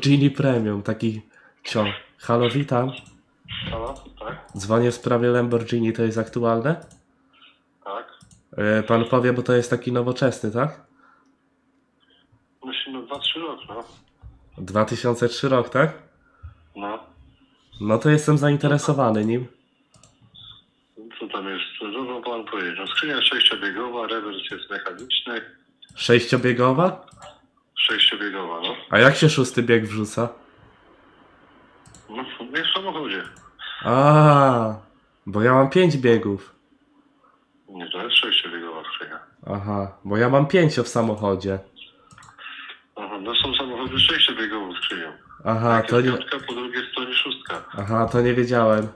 Gini Premium, taki ciąg. Halo, witam. Halo? Tak? Dzwonię w sprawie Lamborghini, to jest aktualne? Tak? E, Pan powie, bo to jest taki nowoczesny, tak? Myślę, no 2-3 rok, no. 2003 rok, tak? No. No to jestem zainteresowany nim. Co tam jest? Co pan powiedzieć? No skrzynia sześciobiegowa, rewers jest mechaniczny. Sześciobiegowa? Sześciobiegowa. A jak się szósty bieg wrzuca? No, jest w samochodzie. A, bo ja mam pięć biegów. Nie, to jest sześciobiegowa skrzynia. Aha, bo ja mam pięcio w samochodzie. Aha, no są samochody sześciobiegową skrzynią. Aha, to nie, Piątka, po drugiej stronie szóstka. aha, to nie wiedziałem.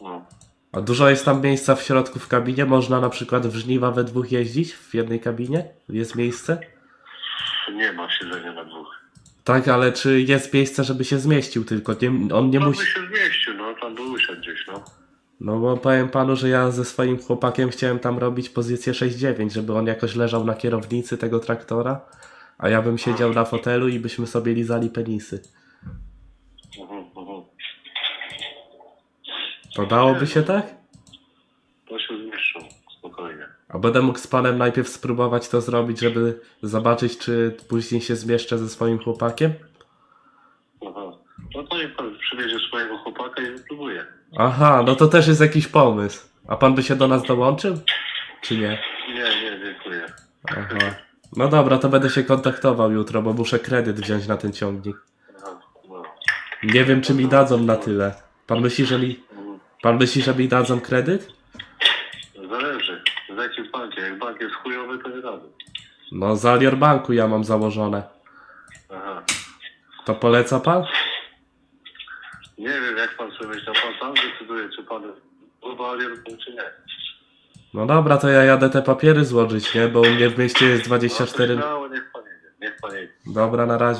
No. A dużo jest tam miejsca w środku w kabinie? Można na przykład w żniwa we dwóch jeździć w jednej kabinie? Jest miejsce? Nie ma siedzenia na dwóch. Tak, ale czy jest miejsce, żeby się zmieścił tylko? Nie, on nie No musi... by się zmieścił, no. Tam by usiadł gdzieś, no. No bo powiem panu, że ja ze swoim chłopakiem chciałem tam robić pozycję 6-9, żeby on jakoś leżał na kierownicy tego traktora, a ja bym siedział na fotelu i byśmy sobie lizali penisy. Mhm, mhm. To dałoby się tak? To się zmieszczą. Spokojnie. A będę mógł z panem najpierw spróbować to zrobić, żeby zobaczyć, czy później się zmieszczę ze swoim chłopakiem? Aha. No to niech pan przywiezie swojego chłopaka i wypróbuje. Aha, no to też jest jakiś pomysł. A pan by się do nas dołączył? Czy nie? Nie, nie, dziękuję. Aha. No dobra, to będę się kontaktował jutro, bo muszę kredyt wziąć na ten ciągnik. Aha, no. Nie wiem, czy mi dadzą na tyle. Pan myśli, że mi, pan myśli, że mi dadzą kredyt? Zależy. Z jakim bankiem. Jak bank jest chujowy, to nie rady. No, z Alior Banku ja mam założone. Aha. To poleca pan? Nie wiem, jak pan sobie myśli. Pan sam decyduje, czy pan globalier, czy nie. No dobra, to ja jadę te papiery złożyć, nie? Bo u mnie w mieście jest 24... No, to śmiało, niech pan jedzie. Niech pan jedzie. Dobra, na razie.